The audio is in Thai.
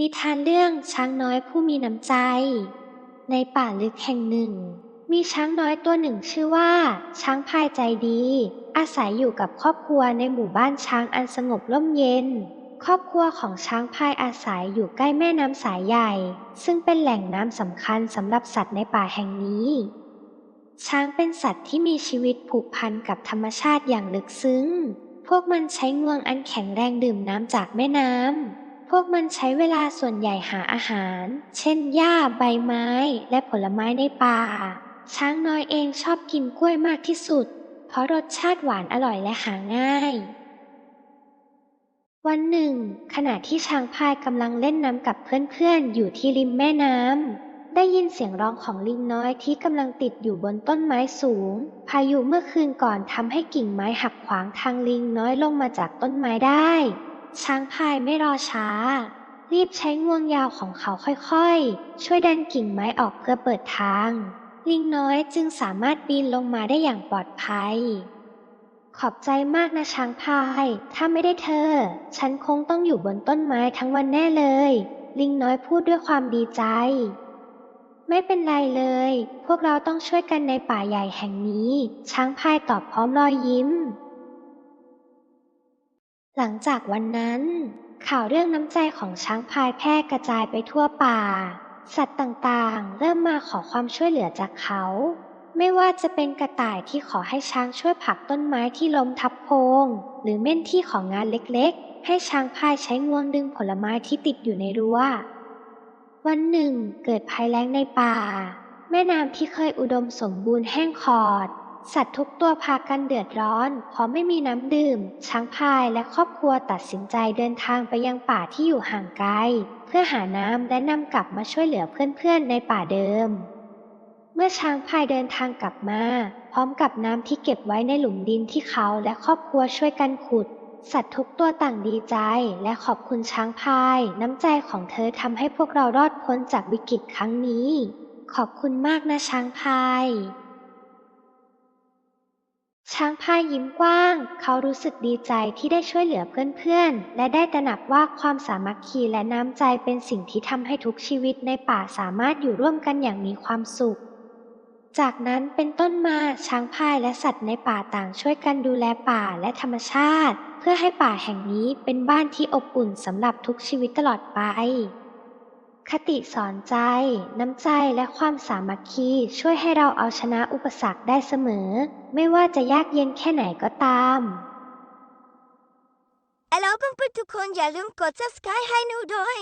นิทานเรื่องช้างน้อยผู้มีน้ำใจ ในป่าลึกแห่งหนึ่ง มีช้างน้อยตัวหนึ่งชื่อว่า ช้างพายใจดี อาศัยอยู่กับครอบครัวในหมู่บ้านช้างอันสงบร่มเย็น ครอบครัวของช้างพายอาศัยอยู่ใกล้แม่น้ำสายใหญ่ ซึ่งเป็นแหล่งน้ำสำคัญสำหรับสัตว์ในป่าแห่งนี้ ช้างเป็นสัตว์ที่มีชีวิตผูกพันกับธรรมชาติอย่างลึกซึ้ง พวกมันใช้งวงอันแข็งแรงดื่มน้ำจากแม่น้ำ พวกมันใช้เวลาส่วนใหญ่หาอาหาร เช่นหญ้าใบไม้และผลไม้ในป่า ช้างน้อยเองชอบกินกล้วยมากที่สุด เพราะรสชาติหวานอร่อยและหาง่าย วันหนึ่ง ขณะที่ช้างพายกำลังเล่นน้ำกับเพื่อนๆ อยู่ที่ริมแม่น้ำ ได้ยินเสียงร้องของลิงน้อยที่กำลังติดอยู่บนต้นไม้สูง พายุเมื่อคืนก่อนทำให้กิ่งไม้หักขวางทางลิงน้อยลงมาจากต้นไม้ได้ ช้างพายไม่รอช้า รีบใช้งวงยาวของเขาค่อยๆ ช่วยดันกิ่งไม้ออกเพื่อเปิดทาง ลิงน้อยจึงสามารถปีนลงมาได้อย่างปลอดภัย ขอบใจมากนะช้างพาย ถ้าไม่ได้เธอ ฉันคงต้องอยู่บนต้นไม้ทั้งวันแน่เลย ลิงน้อยพูดด้วยความดีใจไม่เป็นไรเลย พวกเราต้องช่วยกันในป่าใหญ่แห่งนี้ ช้างพายตอบพร้อมรอยยิ้ม ลังจากวันนั้น ข่าวเรื่องน้ำใจของช้างพายแพร่กระจายไปทั่วป่า สัตว์ต่างๆ เริ่มมาขอความช่วยเหลือจากเขา ไม่ว่าจะเป็นกระต่ายที่ขอให้ช้างช่วยผลักต้นไม้ที่ล้มทับโพง หรือเม่นที่ของงานเล็กๆ ให้ช้างพายใช้งวงดึงผลไม้ที่ติดอยู่ในรั้ว วันหนึ่ง เกิดภัยแล้งในป่า แม่น้ำที่เคยอุดมสมบูรณ์แห้งขอด สัตว์ทุกตัวพากันเดือดร้อน เพราะไม่มีน้ำดื่ม ช้างพายและครอบครัวตัดสินใจเดินทางไปยังป่าที่อยู่ห่างไกล เพื่อหาน้ำและนำกลับมาช่วยเหลือเพื่อนๆในป่าเดิม เมื่อช้างพายเดินทางกลับมา พร้อมกับน้ำที่เก็บไว้ในหลุมดินที่เขาและครอบครัวช่วยกันขุด สัตว์ทุกตัวต่างดีใจ และขอบคุณช้างพาย น้ำใจของเธอทำให้พวกเรารอดพ้นจากวิกฤตครั้งนี้ ขอบคุณมากนะช้างพาย ช้างพายยิ้มกว้าง เขารู้สึกดีใจที่ได้ช่วยเหลือเพื่อนๆ และได้ตระหนักว่าความสามัคคีและน้ำใจเป็นสิ่งที่ทำให้ทุกชีวิตในป่าสามารถอยู่ร่วมกันอย่างมีความสุข จากนั้นเป็นต้นมาช้างพายและสัตว์ในป่าต่างช่วยกันดูแลป่าและธรรมชาติ เพื่อให้ป่าแห่งนี้เป็นบ้านที่อบอุ่นสำหรับทุกชีวิตตลอดไป คติสอนใจ น้ำใจและความสามัคคีช่วยให้เราเอาชนะอุปสรรคได้เสมอ ไม่ว่าจะยากเย็นแค่ไหนก็ตาม แล้วเพื่อนๆทุกคนอย่าลืมกด subscribe ให้หนูด้วย